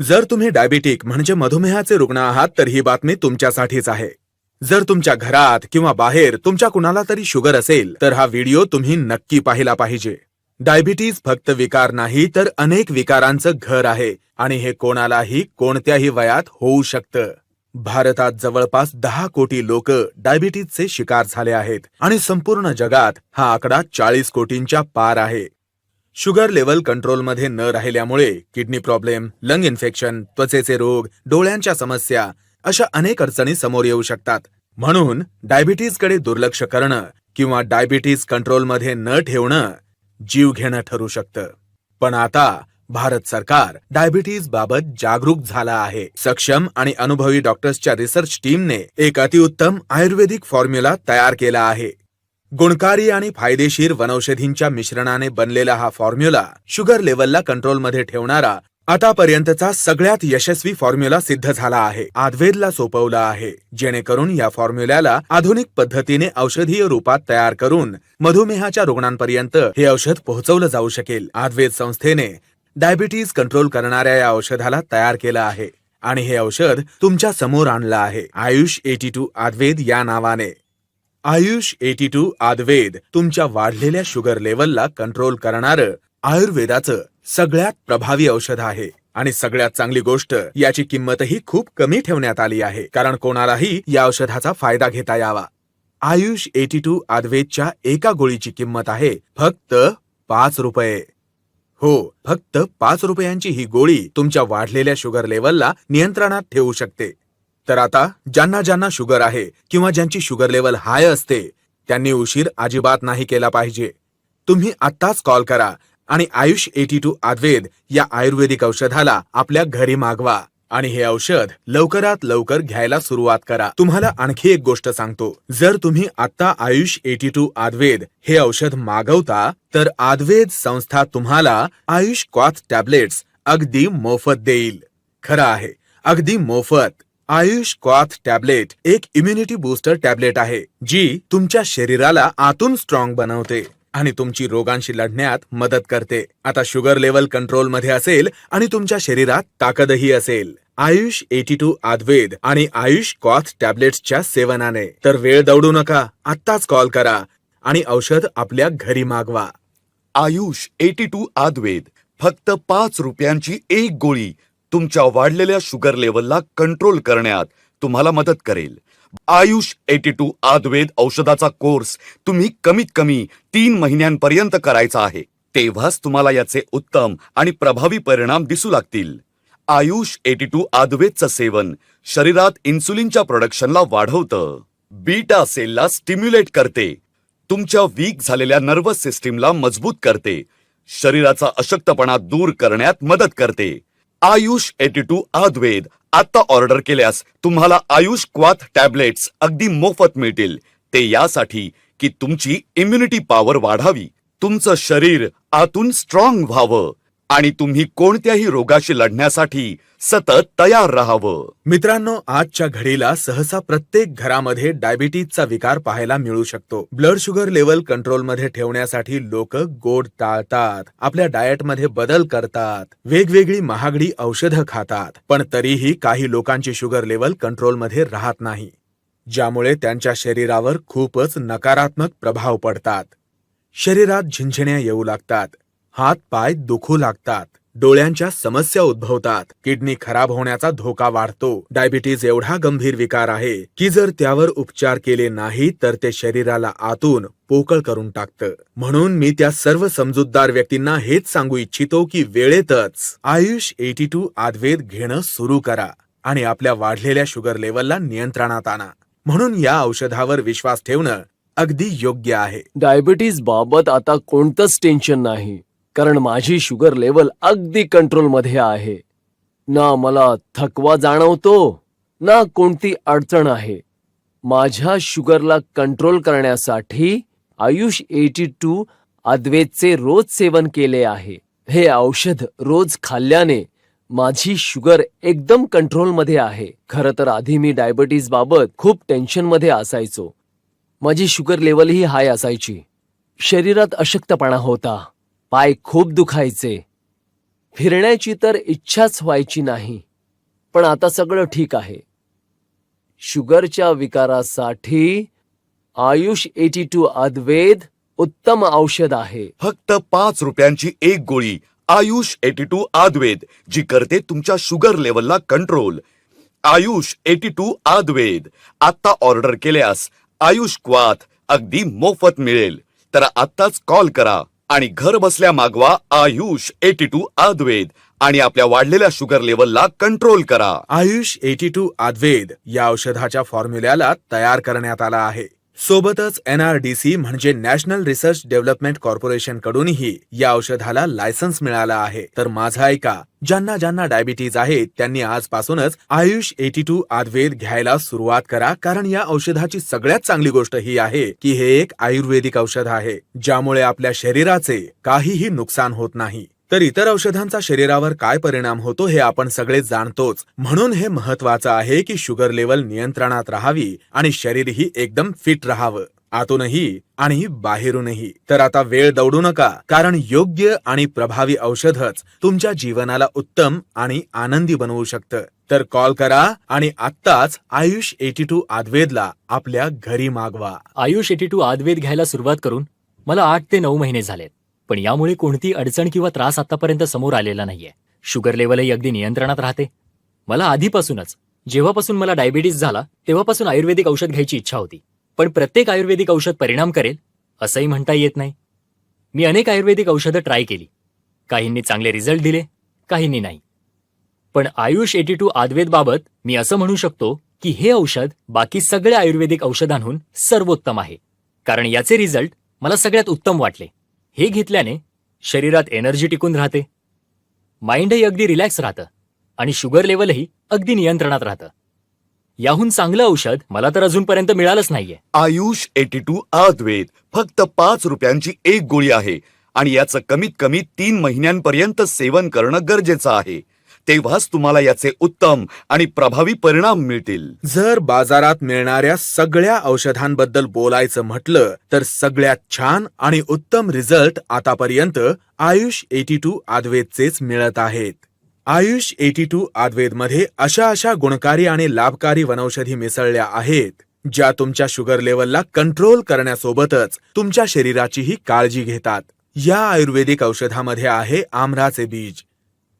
जर तुम्ही डायबिटिक म्हणजे मधुमेहाचे रुग्ण आहात तर ही बातमी तुमच्यासाठीच आहे. जर तुमच्या घरात किंवा बाहेर तुमच्या कुणाला तरी शुगर असेल तर हा व्हिडिओ तुम्ही नक्की पाहिला पाहिजे. डायबिटीज फक्त विकार नाही तर अनेक विकारांचं घर आहे आणि हे कोणालाही कोणत्याही वयात होऊ शकतं. भारतात जवळपास दहा कोटी लोक डायबिटीजचे शिकार झाले आहेत आणि संपूर्ण जगात हा आकडा चाळीस कोटींच्या पार आहे. शुगर लेवल कंट्रोलमध्ये न राहिल्यामुळे किडनी प्रॉब्लेम लंग इन्फेक्शन त्वचेचे रोग डोळ्यांच्या समस्या अशा अनेक अडचणी समोर येऊ शकतात. म्हणून डायबिटीजकडे दुर्लक्ष करणं किंवा डायबिटीज कंट्रोलमध्ये न ठेवणं जीव घेणं ठरू शकतं. पण आता भारत सरकार डायबिटीज बाबत जागरूक झाला आहे. सक्षम आणि अनुभवी डॉक्टर्सच्या रिसर्च टीमने एक अतिउत्तम आयुर्वेदिक फॉर्म्युला तयार केला आहे. गुणकारी आणि फायदेशीर वनौषधींच्या मिश्रणाने बनलेला हा फॉर्म्युला शुगर लेवलला कंट्रोलमध्ये ठेवणारा आतापर्यंतचा सगळ्यात यशस्वी फॉर्म्युला सिद्ध झाला आहे. आद्वेदला सोपवला आहे. जेणेकरून या फॉर्म्युल्याला आधुनिक पद्धतीने औषधीय रूपात तयार करून मधुमेहाच्या रुग्णांपर्यंत हे औषध पोहोचवलं जाऊ शकेल. आद्वेद संस्थेने डायबिटीज कंट्रोल करणाऱ्या या औषधाला तयार केलं आहे. आणि हे औषध तुमच्यासमोर आणलं आहे. आयुष एटी टू आद्वेद या नावाने. आयुष एटी टू आद्वेद तुमच्या वाढलेल्या शुगर लेवलला कंट्रोल करणारं आयुर्वेदाचं सगळ्यात प्रभावी औषध आहे. आणि सगळ्यात चांगली गोष्ट याची किंमतही खूप कमी ठेवण्यात आली आहे. कारण कोणालाही या औषधाचा फायदा घेता यावा. आयुष एटी टू आद्वेदच्या एका गोळीची किंमत आहे फक्त पाच रुपये. हो फक्त पाच रुपयांची ही गोळी तुमच्या वाढलेल्या शुगर लेवलला नियंत्रणात ठेवू शकते. तर आता ज्यांना ज्यांना शुगर आहे किंवा ज्यांची शुगर लेवल हाय असते त्यांनी उशीर अजिबात नाही केला पाहिजे. तुम्ही आत्ताच कॉल करा आणि आयुष एटी टू आद्वेद या आयुर्वेदिक औषधाला आपल्या घरी मागवा आणि हे औषध लवकरात लवकर घ्यायला सुरुवात करा. तुम्हाला आणखी एक गोष्ट सांगतो. जर तुम्ही आता आयुष एटी टू आद्वेद हे औषध मागवता तर आद्वेद संस्था तुम्हाला आयुष क्वाथ टॅबलेट्स अगदी मोफत देईल. खरं आहे. अगदी मोफत. आयुष क्वाथ टॅबलेट एक इम्युनिटी बूस्टर टॅबलेट आहे जी तुमच्या शरीराला आतून स्ट्रॉंग बनवते आणि तुमची रोगांशी लढण्यात मदत करते. आता शुगर लेवल कंट्रोलमध्ये असेल आणि तुमच्या शरीरात ताकदही असेल. आयुष एटी टू आद्वेद आणि आयुष क्वाथ टॅबलेट्सच्या सेवनाने. तर वेळ दौडू नका आत्ताच कॉल करा आणि औषध आपल्या घरी मागवा. आयुष एटी टू आद्वेद फक्त पाच रुपयांची एक गोळी तुमच्या वाढलेल्या शुगर लेवलला कंट्रोल करण्यात तुम्हाला मदत करेल. आयुष एटी टू आद्वेद औषधाचा कोर्स तुम्ही कमीत कमी तीन महिन्यांपर्यंत करायचा आहे. तेव्हाच तुम्हाला याचे उत्तम आणि प्रभावी परिणाम दिसू लागतील. आयुष एटी टू आद्वेदचं सेवन शरीरात इन्सुलिनच्या प्रोडक्शनला वाढवतं. बीटा सेलला स्टिम्युलेट करते. तुमच्या वीक झालेल्या नर्वस सिस्टीमला मजबूत करते. शरीराचा अशक्तपणा दूर करण्यात मदत करते. आयुष एटी टू आद्वेद आता ऑर्डर केल्यास तुम्हाला आयुष क्वाथ टॅबलेट्स अगदी मोफत मिळतील. ते यासाठी की तुमची इम्युनिटी पॉवर वाढावी. तुमचं शरीर आतून स्ट्रॉंग व्हावं. आणि तुम्ही कोणत्याही रोगाशी लढण्यासाठी सतत तयार राहावं. मित्रांनो आजच्या घडीला सहसा प्रत्येक घरामध्ये डायबिटीजचा विकार पाहायला मिळू शकतो. ब्लड शुगर लेवल कंट्रोलमध्ये ठेवण्यासाठी लोक गोड टाळतात आपल्या डाएटमध्ये बदल करतात वेगवेगळी महागडी औषधं खातात. पण तरीही काही लोकांची शुगर लेवल कंट्रोलमध्ये राहत नाही ज्यामुळे त्यांच्या शरीरावर खूपच नकारात्मक प्रभाव पडतात. शरीरात झिंझिण्या येऊ लागतात हात पाय दुखू लागतात. डोळ्यांच्या समस्या उद्भवतात. किडनी खराब होण्याचा धोका वाढतो. डायबिटीज एवढा गंभीर विकार आहे की जर त्यावर उपचार केले नाही तर ते शरीराला आतून पोकळ करून टाकतं. म्हणून मी त्या सर्व समजूतदार व्यक्तींना हेच सांगू इच्छितो की वेळेतच आयुष एटी टू आदवेद घेणं सुरू करा आणि आपल्या वाढलेल्या शुगर लेवलला नियंत्रणात आणा. म्हणून या औषधावर विश्वास ठेवणं अगदी योग्य आहे. डायबिटीज बाबत आता कोणतंच टेन्शन नाही. कारण माझी शुगर लेवल अगदी कंट्रोलमध्ये आहे. ना मला थकवा जाणवतो ना कोणती अडचण आहे. माझ्या शुगरला कंट्रोल करण्यासाठी आयुष एटी टू अद्वेतचे रोज सेवन केले आहे. हे औषध रोज खाल्ल्याने माझी शुगर एकदम कंट्रोलमध्ये आहे. खरं तर आधी मी डायबिटीज बाबत खूप टेन्शनमध्ये असायचो. माझी शुगर लेवलही हाय असायची. शरीरात अशक्तपणा होता. पाय खूप दुखायचे. फिरण्याची तर इच्छाच व्हायची नाही पण आता सगळं ठीक आहे. शुगरच्या विकारासाठी आयुष एटी टू अद्वेद उत्तम औषध आहे. फक्त पाच रुपयांची एक गोळी आयुष एटी टू आद्वेद जी करते तुमच्या शुगर लेवलला control. Ayush eighty two Advaith आता ऑर्डर केल्यास आयुष क्वाथ अगदी मोफत मिळेल. तर आत्ताच कॉल करा. आणि घर बसल्या मागवा आयुष एटी टू आद्वेद. आणि आपल्या वाढलेल्या शुगर लेवलला कंट्रोल करा. आयुष एटी टू आद्वेद या औषधाच्या फॉर्म्युल्याला तयार करण्यात आला आहे. सोबतच एनआरडीसी म्हणजे नॅशनल रिसर्च डेव्हलपमेंट कॉर्पोरेशन कडूनही या औषधाला लायसन्स मिळाला आहे. तर माझा ऐका ज्यांना ज्यांना डायबिटीज आहे त्यांनी आजपासूनच आयुष एटी टू आयुर्वेद घ्यायला सुरुवात करा कारण या औषधाची सगळ्यात चांगली गोष्ट ही आहे की हे एक आयुर्वेदिक औषध आहे ज्यामुळे आपल्या शरीराचे काहीही नुकसान होत नाही. तर इतर औषधांचा शरीरावर काय परिणाम होतो हे आपण सगळे जाणतोच. म्हणून हे महत्वाचं आहे की शुगर लेवल नियंत्रणात राहावी आणि शरीरही एकदम फिट राहावं. आतूनही आणि बाहेरूनही. तर आता वेळ दौडू नका कारण योग्य आणि प्रभावी औषधच तुमच्या जीवनाला उत्तम आणि आनंदी बनवू शकतं. तर कॉल करा आणि आत्ताच आयुष एटी टू आदवेदला आपल्या घरी मागवा. आयुष एटी टू आदवेद घ्यायला सुरुवात करून मला आठ ते नऊ महिने झालेत. पण यामुळे कोणती अडचण किंवा त्रास आतापर्यंत समोर आलेला नाहीये. शुगर लेवलही अगदी नियंत्रणात राहते. मला आधीपासूनच जेव्हापासून मला डायबिटीस झाला तेव्हापासून आयुर्वेदिक औषध घ्यायची इच्छा होती. पण प्रत्येक आयुर्वेदिक औषध परिणाम करेल असंही म्हणता येत नाही. मी अनेक आयुर्वेदिक औषधं ट्राय केली. काहींनी चांगले रिझल्ट दिले काहींनी नाही. पण आयुष एटी टू बाबत मी असं म्हणू शकतो की हे औषध बाकी सगळ्या आयुर्वेदिक औषधांहून सर्वोत्तम आहे. कारण याचे रिझल्ट मला सगळ्यात उत्तम वाटले. हे घेतल्याने शरीरात एनर्जी टिकून राहते. माइंडही अगदी रिलॅक्स राहतं आणि शुगर लेवलही अगदी नियंत्रणात राहतं. याहून चांगलं औषध मला तर अजूनपर्यंत मिळालंच नाहीये. आयुष एटी टू आद्वेद फक्त पाच रुपयांची एक गोळी आहे आणि याचं कमीत कमी तीन महिन्यांपर्यंत सेवन करणं गरजेचं आहे. तेव्हाच तुम्हाला याचे उत्तम आणि प्रभावी परिणाम मिळतील. जर बाजारात मिळणाऱ्या सगळ्या औषधांबद्दल बोलायचं म्हटलं तर सगळ्यात छान आणि उत्तम रिझल्ट आतापर्यंत आयुष एटी टू आदवेदचेच मिळत आहेत. आयुष एटी टू आदवेदमध्ये अशा अशा गुणकारी आणि लाभकारी वनौषधी मिसळल्या आहेत ज्या तुमच्या शुगर लेवलला कंट्रोल करण्यासोबतच तुमच्या शरीराचीही काळजी घेतात. या आयुर्वेदिक औषधामध्ये आहे आमराचे बीज.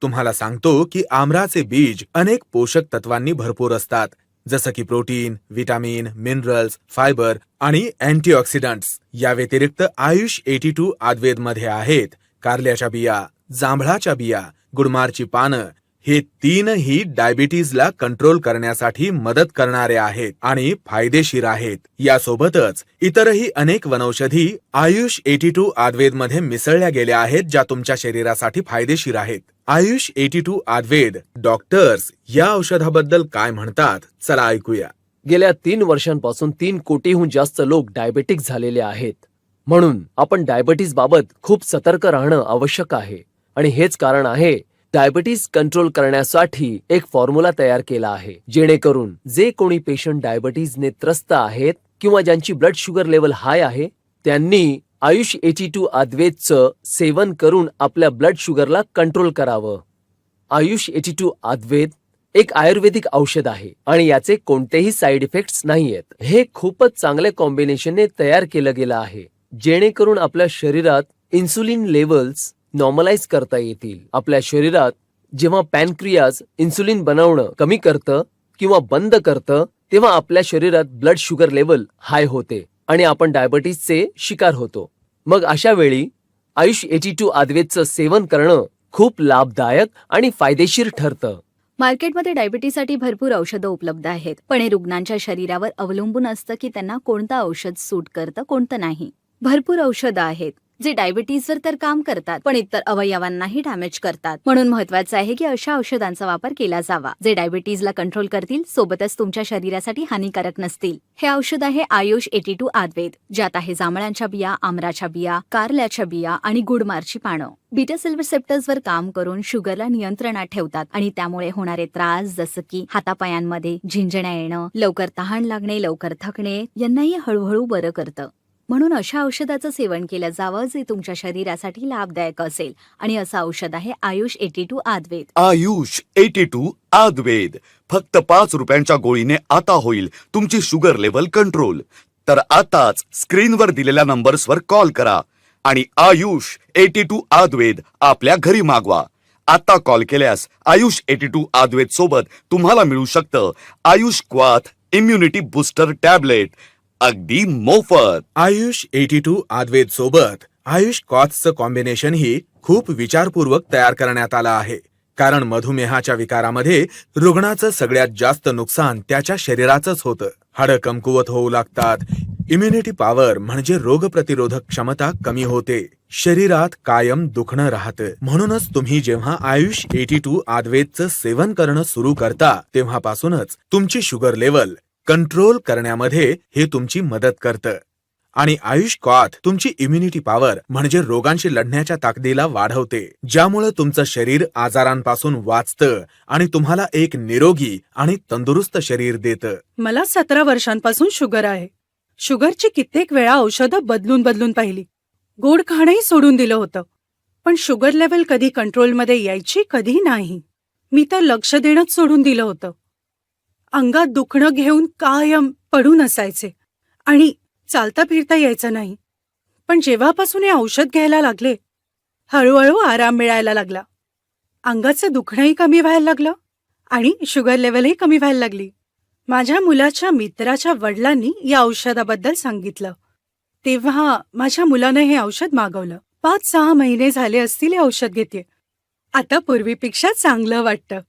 तुम्हाला सांगतो की आमराचे बीज अनेक पोषक तत्वांनी भरपूर असतात जसं की प्रोटीन विटामिन मिनरल्स फायबर आणि अँटीऑक्सिडंट्स. या व्यतिरिक्त आयुष एटी टू मध्ये आहेत कारल्याच्या बिया जांभळाच्या बिया गुडमारची पानं हे तीनही डायबिटीजला कंट्रोल करण्यासाठी मदत करणारे आहेत आणि फायदेशीर आहेत. यासोबतच इतरही अनेक वनौषधी आयुष एटी टू मध्ये मिसळल्या गेल्या आहेत ज्या तुमच्या शरीरासाठी फायदेशीर आहेत. Ayush eighty two Advaith doctors या औषधाबद्दल काय म्हणतात चला ऐकूया. गेल्या तीन वर्षांपासून तीन कोटीहून जास्त लोक डायबेटिक झालेले आहेत. म्हणून आपण डायबिटीज बाबत खूप सतर्क राहणं आवश्यक आहे. आणि हेच कारण आहे डायबिटीज कंट्रोल करण्यासाठी एक फॉर्म्युला तयार केला आहे जेणेकरून जे कोणी पेशंट डायबिटीजने त्रस्त आहेत किंवा ज्यांची ब्लड शुगर लेवल हाय आहे त्यांनी आयुष एटी टू आद्वेदचं सेवन करून आपल्या ब्लड शुगरला कंट्रोल करावं. आयुष एटी टू आद्वेद एक आयुर्वेदिक औषध आहे आणि याचे कोणतेही साईड इफेक्ट्स नाहीयेत. हे खूपच चांगल्या कॉम्बिनेशनने तयार केलं गेलं आहे जेणेकरून आपल्या शरीरात इन्सुलिन लेवल्स नॉर्मलाइज करता येतील. आपल्या शरीरात जेव्हा पॅनक्रियाज इन्सुलिन बनवणं कमी करतं किंवा बंद करतं तेव्हा आपल्या शरीरात ब्लड शुगर लेवल हाय होते आणि आपण डायबिटीसचे शिकार होतो. मग अशा वेळी आयुष एटी टू आद्वेदचं सेवन करणं खूप लाभदायक आणि फायदेशीर ठरतं. मार्केटमध्ये डायबिटीसाठी भरपूर औषधं उपलब्ध आहेत. पण हे रुग्णांच्या शरीरावर अवलंबून असतं की त्यांना कोणतं औषध सूट करतं कोणतं नाही. भरपूर औषधं आहेत. जे डायबिटीजवर तर काम करतात पण इतर अवयवांनाही डॅमेज करतात. म्हणून महत्वाचं आहे की अशा औषधांचा वापर केला जावा. जे डायबिटीजला कंट्रोल करतील सोबतच तुमच्या शरीरासाठी हानिकारक नसतील. हे औषध आहे आयुष एटी टू आद्वेद ज्यात आहे जांभळांच्या बिया आमराच्या बिया कारल्याच्या बिया आणि गुडमारची पानं. बीटा सिल्वर सेप्टर्सवर काम करून शुगरला नियंत्रणात ठेवतात आणि त्यामुळे होणारे त्रास जसं की हातापायांमध्ये झिंजण्या येणं लवकर तहान लागणे लवकर थकणे यांनाही हळूहळू बरं करतं. म्हणून अशा औषधाचं सेवन केलं जावं जे तुमच्या शरीरासाठी लाभदायक असेल. आणि असं औषध आहे Ayush eighty two Advaith Ayush eighty two Advaith फक्त पाच रुपयांच्या गोळीने आता होईल. तुमची शुगर लेवल कंट्रोल. तर आताच स्क्रीनवर दिलेल्या नंबर्सवर कॉल करा. आणि आयुष एटी टू आदवेद आपल्या घरी मागवा. आता कॉल केल्यास आयुष एटी टू आद्वेद सोबत तुम्हाला मिळू शकतं आयुष क्वाथ इम्युनिटी बूस्टर टॅबलेट. अगदी मोफत. आयुष एटी टू आद्वेद सोबत आयुष कॉथचं कॉम्बिनेशन ही खूप विचारपूर्वक तयार करण्यात आलं आहे. कारण मधुमेहाच्या विकारामध्ये रुग्णाचं सगळ्यात जास्त नुकसान त्याच्या शरीराचंच होतं. हाडं कमकुवत होऊ लागतात. इम्युनिटी पॉवर म्हणजे रोगप्रतिरोधक क्षमता कमी होते. शरीरात कायम दुखणं राहतं. म्हणूनच तुम्ही जेव्हा आयुष एटी टू आद्वेदचं सेवन करणं सुरू करता तेव्हापासूनच तुमची शुगर लेवल कंट्रोल करण्यामध्ये हे तुमची मदत करतं. आणि आयुष कॉथ तुमची इम्युनिटी पॉवर म्हणजे रोगांशी लढण्याच्या ताकदीला वाढवते. ज्यामुळे तुमचं शरीर आजारांपासून वाचतं आणि तुम्हाला एक निरोगी आणि तंदुरुस्त शरीर देतं. मला सतरा वर्षांपासून शुगर आहे. शुगरची कित्येक वेळा औषधं बदलून बदलून पाहिली. गोड खाणंही सोडून दिलं होतं. पण शुगर लेवल कधी कंट्रोलमध्ये यायची कधी नाही. मी तर लक्ष देणंच सोडून दिलं होतं. अंगात दुखणं घेऊन कायम पडून असायचे. आणि चालता फिरता यायचं नाही. पण जेव्हापासून हे औषध घ्यायला लागले हळूहळू आराम मिळायला लागला. अंगाचं दुखणंही कमी व्हायला लागलं आणि शुगर लेवलही कमी व्हायला लागली. माझ्या मुलाच्या मित्राच्या वडिलांनी या औषधाबद्दल सांगितलं. तेव्हा माझ्या मुलानं हे औषध मागवलं. पाच सहा महिने झाले असतील हे औषध घेते आता पूर्वीपेक्षा चांगलं वाटतं.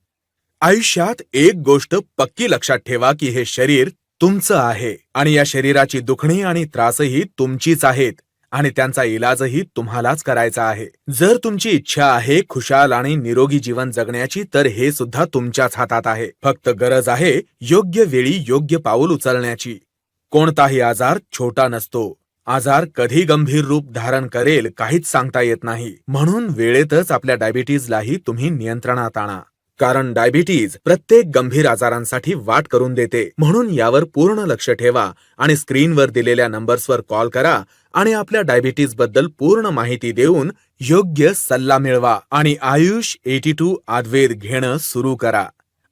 आयुष्यात एक गोष्ट पक्की लक्षात ठेवा की हे शरीर तुमचं आहे आणि या शरीराची दुखणी आणि त्रासही तुमचीच आहेत आणि त्यांचा इलाजही तुम्हालाच करायचा आहे. जर तुमची इच्छा आहे खुशाल आणि निरोगी जीवन जगण्याची तर हे सुद्धा तुमच्याच हातात आहे. फक्त गरज आहे योग्य वेळी योग्य पाऊल उचलण्याची. कोणताही आजार छोटा नसतो. आजार कधी गंभीर रूप धारण करेल काहीच सांगता येत नाही. म्हणून वेळेतच आपल्या डायबिटीजलाही तुम्ही नियंत्रणात आणा. कारण डायबिटीज प्रत्येक गंभीर आजारांसाठी वाट करून देते. म्हणून यावर पूर्ण लक्ष ठेवा आणि स्क्रीनवर दिलेल्या नंबर्सवर कॉल करा आणि आपल्या डायबिटीजबद्दल पूर्ण माहिती देऊन योग्य सल्ला मिळवा. आणि आयुष एटी टू आद्वेद घेणं सुरू करा.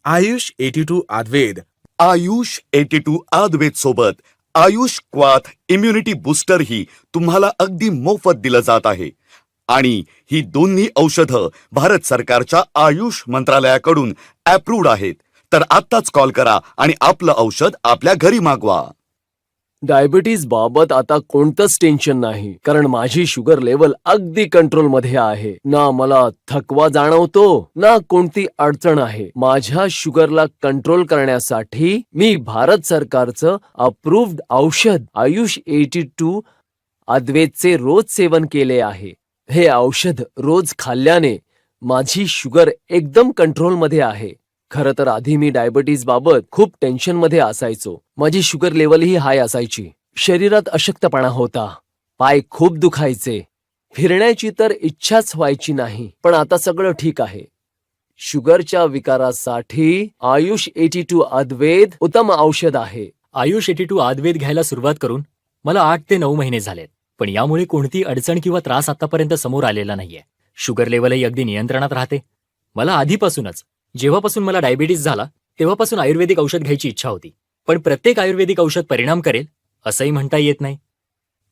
Ayush eighty two Advaith Ayush eighty two Advaith सोबत आयुष क्वाथ इम्युनिटी बुस्टर ही तुम्हाला अगदी मोफत दिलं जात आहे. आणि ही दोन्ही औषधं भारत सरकारच्या आयुष मंत्रालयाकडून अप्रूव्ड आहेत. तर आत्ताच कॉल करा आणि आपलं औषध आपल्या घरी मागवा. डायबिटीज बाबत आता कोणतंच टेन्शन नाही. कारण माझी शुगर लेवल अगदी कंट्रोलमध्ये आहे. ना मला थकवा जाणवतो ना कोणती अडचण आहे. माझ्या शुगरला कंट्रोल करण्यासाठी मी भारत सरकारचं अप्रूव्ड औषध आयुष एटी टू अद्वेतचे रोज सेवन केले आहे. हे औषध रोज खाल्ल्याने माझी शुगर एकदम कंट्रोलमध्ये आहे. खरं तर आधी मी डायबिटीज बाबत खूप टेन्शनमध्ये असायचो. माझी शुगर लेवलही हाय असायची. शरीरात अशक्तपणा होता. पाय खूप दुखायचे. फिरण्याची तर इच्छाच व्हायची नाही पण आता सगळं ठीक आहे. शुगरच्या विकारासाठी आयुष एटी टू अद्वैत उत्तम औषध आहे. आयुष एटी टू आद्वेद घ्यायला सुरुवात करून मला आठ ते नऊ महिने झालेत. पण यामुळे कोणती अडचण किंवा त्रास आतापर्यंत समोर आलेला नाहीये. शुगर लेवलही अगदी नियंत्रणात राहते. मला आधीपासूनच जेव्हापासून मला डायबिटीस झाला तेव्हापासून आयुर्वेदिक औषध घ्यायची इच्छा होती. पण प्रत्येक आयुर्वेदिक औषध परिणाम करेल असंही म्हणता येत नाही.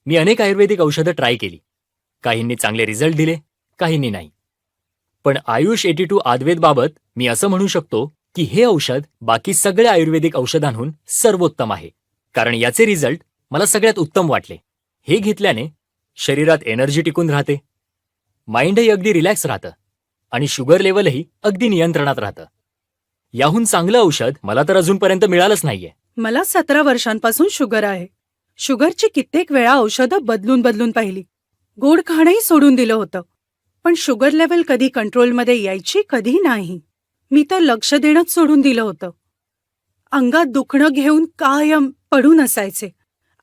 मी अनेक आयुर्वेदिक औषधं ट्राय केली. काहींनी चांगले रिझल्ट दिले काहींनी नाही. पण आयुष एटी टू आदवेदबाबत मी असं म्हणू शकतो की हे औषध बाकी सगळ्या आयुर्वेदिक औषधांहून सर्वोत्तम आहे. कारण याचे रिझल्ट मला सगळ्यात उत्तम वाटले. हे घेतल्याने शरीरात एनर्जी टिकून राहते. माइंडही अगदी रिलॅक्स राहतं आणि शुगर लेवलही अगदी नियंत्रणात राहतं. याहून चांगलं औषध मला तर अजूनपर्यंत मिळालंच नाहीये. मला सतरा वर्षांपासून शुगर आहे. शुगरची कित्येक वेळा औषधं बदलून बदलून पाहिली. गोड खाणंही सोडून दिलं होतं. पण शुगर लेवल कधी कंट्रोलमध्ये यायची कधी नाही. मी तर लक्ष देणंच सोडून दिलं होतं. अंगात दुखणं घेऊन कायम पडून असायचे.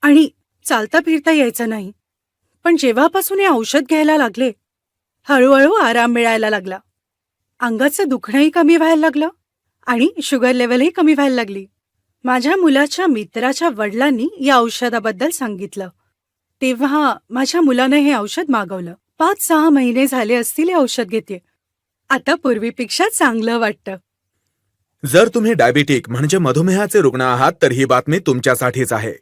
आणि चालता फिरता यायचं नाही. पण जेव्हापासून हे औषध घ्यायला लागले हळूहळू आराम मिळायला लागला. अंगाचं दुखणंही कमी व्हायला लागलं आणि शुगर लेवलही कमी व्हायला लागली. माझ्या मुलाच्या मित्राच्या वडिलांनी या औषधाबद्दल सांगितलं. तेव्हा माझ्या मुलानं हे औषध मागवलं. पाच सहा महिने झाले असतील हे औषध घेते. आता पूर्वीपेक्षा चांगलं वाटतं. जर तुम्ही डायबिटिक म्हणजे मधुमेहाचे रुग्ण आहात तर ही बातमी तुमच्यासाठीच आहे.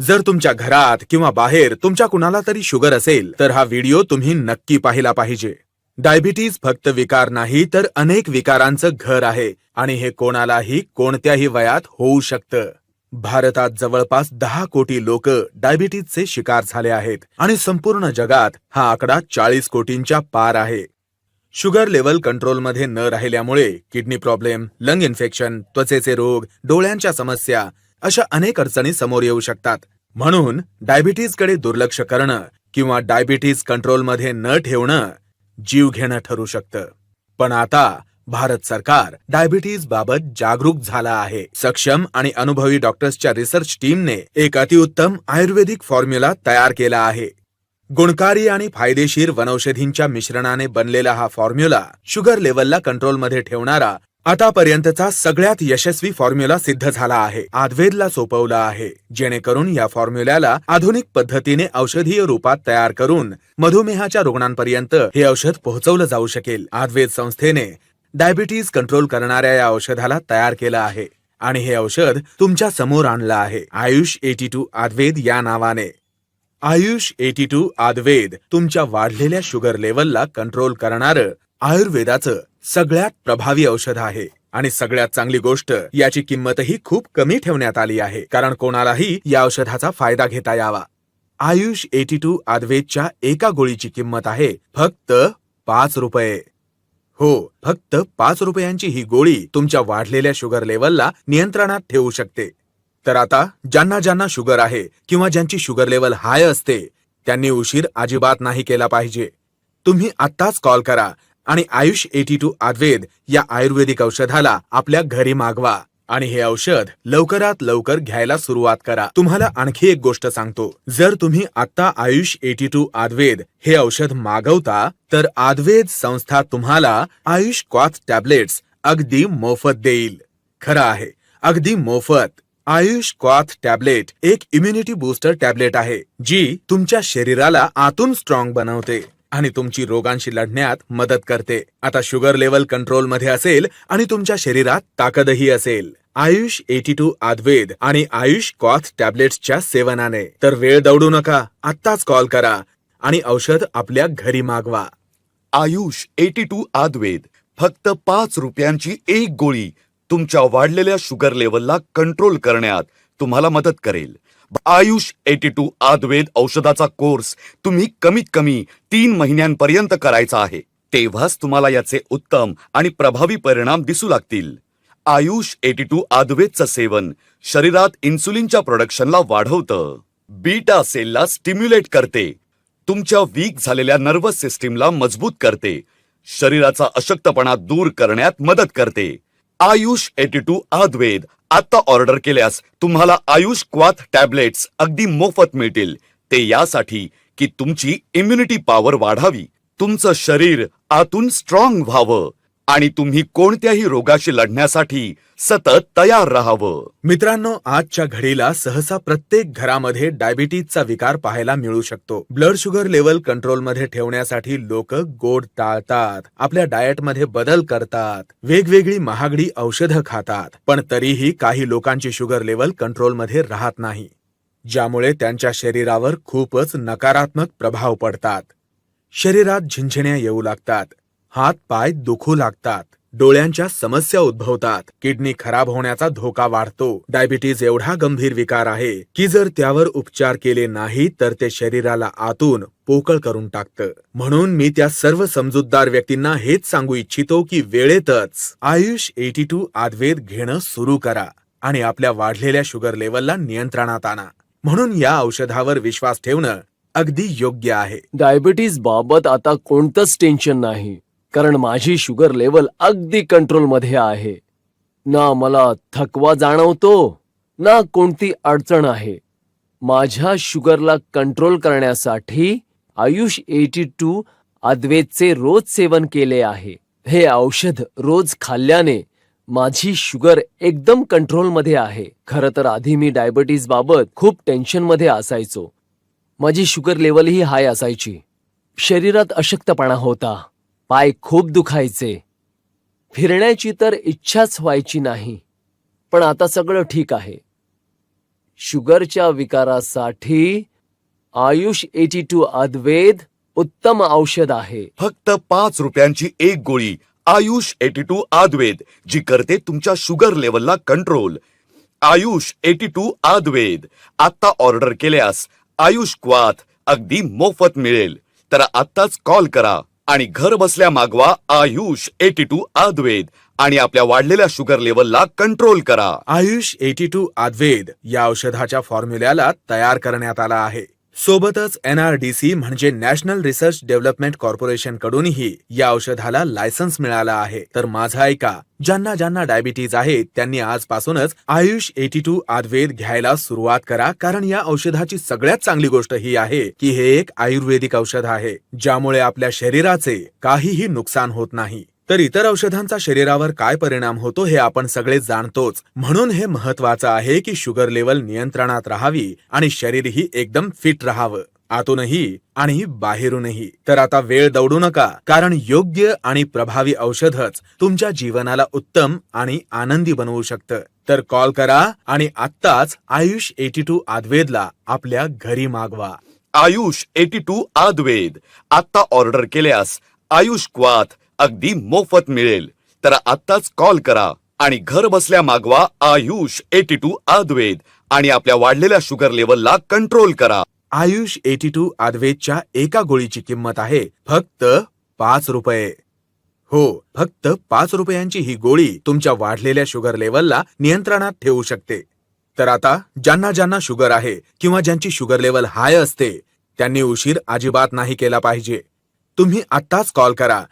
जर तुमच्या घरात किंवा बाहेर तुमच्या कुणाला तरी शुगर असेल तर हा व्हिडिओ तुम्ही नक्की पाहिला पाहिजे. डायबिटीज फक्त विकार नाही तर अनेक विकारांचं घर आहे आणि हे कोणालाही कोणत्याही वयात होऊ शकतं. भारतात जवळपास दहा कोटी लोक डायबिटीजचे शिकार झाले आहेत आणि संपूर्ण जगात हा आकडा चाळीस कोटींच्या पार आहे. शुगर लेवल कंट्रोलमध्ये न राहिल्यामुळे किडनी प्रॉब्लेम लंग इन्फेक्शन त्वचेचे रोग डोळ्यांच्या समस्या अशा अनेक अडचणी समोर येऊ शकतात. म्हणून डायबिटीजकडे दुर्लक्ष करणं किंवा डायबिटीज कंट्रोलमध्ये न ठेवणं जीव घेणं ठरू शकतं. पण आता भारत सरकार डायबिटीज बाबत जागरूक झाला आहे. सक्षम आणि अनुभवी डॉक्टर्सच्या रिसर्च टीमने एक अतिउत्तम आयुर्वेदिक फॉर्म्युला तयार केला आहे. गुणकारी आणि फायदेशीर वनौषधींच्या मिश्रणाने बनलेला हा फॉर्म्युला शुगर लेवलला कंट्रोलमध्ये ठेवणारा आतापर्यंतचा सगळ्यात यशस्वी फॉर्म्युला सिद्ध झाला आहे. आद्वेदला सोपवला आहे. जेणेकरून या फॉर्म्युल्याला आधुनिक पद्धतीने औषधीय रूपात तयार करून मधुमेहाच्या रुग्णांपर्यंत हे औषध पोहोचवलं जाऊ शकेल. आद्वेद संस्थेने डायबिटीज कंट्रोल करणाऱ्या या औषधाला तयार केलं आहे. आणि हे औषध तुमच्यासमोर आणलं आहे. आयुष एटी टू आद्वेद या नावाने. आयुष एटी टू आद्वेद तुमच्या वाढलेल्या शुगर लेवलला कंट्रोल करणारं आयुर्वेदाचं सगळ्यात प्रभावी औषध आहे आणि सगळ्यात चांगली गोष्ट याची किंमतही खूप कमी ठेवण्यात आली आहे. कारण कोणालाही या औषधाचा फायदा घेता यावा. आयुष एटी टू आद्वेदच्या एका गोळीची किंमत आहे फक्त पाच रुपये. हो फक्त पाच रुपयांची ही गोळी तुमच्या वाढलेल्या शुगर लेवलला नियंत्रणात ठेवू शकते. तर आता ज्यांना ज्यांना शुगर आहे किंवा ज्यांची शुगर लेवल हाय असते त्यांनी उशीर अजिबात नाही केला पाहिजे. तुम्ही आत्ताच कॉल करा आणि आयुष एटी टू आद्वेद या आयुर्वेदिक औषधाला आपल्या घरी मागवा. आणि हे औषध लवकरात लवकर घ्यायला सुरुवात करा. तुम्हाला आणखी एक गोष्ट सांगतो. जर तुम्ही आता आयुष एटी टू आदवेद हे औषध मागवता तर आद्वेद संस्था तुम्हाला आयुष क्वाथ टॅबलेट्स अगदी मोफत देईल. खरं आहे. अगदी मोफत. आयुष क्वाथ टॅबलेट एक इम्युनिटी बूस्टर टॅबलेट आहे जी तुमच्या शरीराला आतून स्ट्रॉंग बनवते. आणि तुमची रोगांशी लढण्यात मदत करते. आता शुगर लेवल कंट्रोलमध्ये असेल आणि तुमच्या शरीरात ताकदही असेल. आयुष एटी टू आद्वेद आणि आयुष कॉथ टॅबलेट्सच्या सेवनाने. तर वेळ दौडू नका आत्ताच कॉल करा आणि औषध आपल्या घरी मागवा. आयुष एटी टू आद्वेद फक्त पाच रुपयांची एक गोळी तुमच्या वाढलेल्या शुगर लेवलला कंट्रोल करण्यात तुम्हाला मदत करेल. आयुष एटी टू आद्वेद औषधाचा कोर्स तुम्ही कमीत कमी तीन महिन्यांपर्यंत करायचा आहे. तेव्हाच तुम्हाला याचे उत्तम आणि प्रभावी परिणाम दिसू लागतील. आयुष एटी टू आद्वेदचं सेवन शरीरात इन्सुलिनच्या प्रोडक्शनला वाढवतं. बीटा सेलला स्टिम्युलेट करते. तुमच्या वीक झालेल्या नर्वस सिस्टीमला मजबूत करते. शरीराचा अशक्तपणा दूर करण्यात मदत करते. आयुष एटी टू आद्वेद आता ऑर्डर केल्यास तुम्हाला आयुष क्वाथ टॅबलेट्स अगदी मोफत मिळतील. ते यासाठी की तुमची इम्युनिटी पॉवर वाढावी. तुमचं शरीर आतून स्ट्रॉंग व्हावं. आणि तुम्ही कोणत्याही रोगाशी लढण्यासाठी सतत तयार राहावं. मित्रांनो आजच्या घडीला सहसा प्रत्येक घरामध्ये डायबिटीजचा विकार पाहायला मिळू शकतो. ब्लड शुगर लेवल कंट्रोलमध्ये ठेवण्यासाठी लोक गोड टाळतात आपल्या डाएटमध्ये बदल करतात वेगवेगळी महागडी औषधं खातात. पण तरीही काही लोकांची शुगर लेवल कंट्रोलमध्ये राहत नाही ज्यामुळे त्यांच्या शरीरावर खूपच नकारात्मक प्रभाव पडतात. शरीरात झिंझिण्या येऊ लागतात हात पाय दुखू लागतात. डोळ्यांच्या समस्या उद्भवतात. किडनी खराब होण्याचा धोका वाढतो. डायबिटीज एवढा गंभीर विकार आहे की जर त्यावर उपचार केले नाही तर ते शरीराला आतून पोकळ करून टाकतं. म्हणून मी त्या सर्व समजूतदार व्यक्तींना हेच सांगू इच्छितो की वेळेतच आयुष एटी टू आदवेद घेणं सुरू करा आणि आपल्या वाढलेल्या शुगर लेवलला नियंत्रणात आणा. म्हणून या औषधावर विश्वास ठेवणं अगदी योग्य आहे. डायबिटीज बाबत आता कोणतंच टेन्शन नाही. कारण माझी शुगर लेवल अगदी कंट्रोलमध्ये आहे. ना मला थकवा जाणवतो ना कोणती अडचण आहे. माझ्या शुगरला कंट्रोल करण्यासाठी आयुष एटी टू अद्वेतचे रोज सेवन केले आहे. हे औषध रोज खाल्ल्याने माझी शुगर एकदम कंट्रोलमध्ये आहे. खरं तर आधी मी डायबिटीज बाबत खूप टेन्शनमध्ये असायचो. माझी शुगर लेवलही हाय असायची. शरीरात अशक्तपणा होता. पाय खूप दुखायचे. फिरण्याची तर इच्छाच व्हायची नाही पण आता सगळं ठीक आहे. शुगरच्या विकारासाठी आयुष एटी टू अद्वेद उत्तम औषध आहे. फक्त पाच रुपयांची एक गोळी आयुष एटी टू आद्वेद जी करते तुमच्या शुगर लेवलला control. Ayush eighty two Advaid आता ऑर्डर केल्यास आयुष क्वाथ अगदी मोफत मिळेल. तर आत्ताच कॉल करा. आणि घर बसल्या मागवा आयुष एटी टू आद्वेद. आणि आपल्या वाढलेल्या शुगर लेवलला कंट्रोल करा. आयुष एटी टू आद्वेद या औषधाच्या फॉर्म्युल्याला तयार करण्यात आला आहे. सोबतच एनआरडीसी म्हणजे नॅशनल रिसर्च डेव्हलपमेंट कॉर्पोरेशन कडूनही या औषधाला लायसन्स मिळाला आहे. तर माझा ऐका ज्यांना ज्यांना डायबिटीज आहे त्यांनी आजपासूनच आयुष एटी टू आयुर्वेद घ्यायला सुरुवात करा. कारण या औषधाची सगळ्यात चांगली गोष्ट ही आहे की हे एक आयुर्वेदिक औषध आहे ज्यामुळे आपल्या शरीराचे काहीही नुकसान होत नाही. तर इतर औषधांचा शरीरावर काय परिणाम होतो हे आपण सगळे जाणतोच. म्हणून हे महत्वाचं आहे की शुगर लेवल नियंत्रणात राहावी आणि शरीरही एकदम फिट राहावं. आतूनही आणि बाहेरूनही. तर आता वेळ दौडू नका कारण योग्य आणि प्रभावी औषधच तुमच्या जीवनाला उत्तम आणि आनंदी बनवू शकतं. तर कॉल करा आणि आत्ताच आयुष एटी टू आद्वेदला आपल्या घरी मागवा. Ayush eighty two Advaid. आता ऑर्डर केल्यास आयुष क्वाथ अगदी मोफत मिळेल. तर आत्ताच कॉल करा आणि घर बसल्या मागवा आयुष एटी टू आद्वेद आणि आपल्या वाढलेल्या शुगर लेवलला कंट्रोल करा. आयुष एटी टू आद्वेदच्या एका गोळीची किंमत आहे फक्त पाच रुपये. हो फक्त पाच रुपयांची ही गोळी तुमच्या वाढलेल्या शुगर लेवलला नियंत्रणात ठेवू शकते. तर आता ज्यांना ज्यांना शुगर आहे किंवा ज्यांची शुगर लेवल हाय असते त्यांनी उशीर अजिबात नाही केला पाहिजे. तुम्ही आत्ताच कॉल करा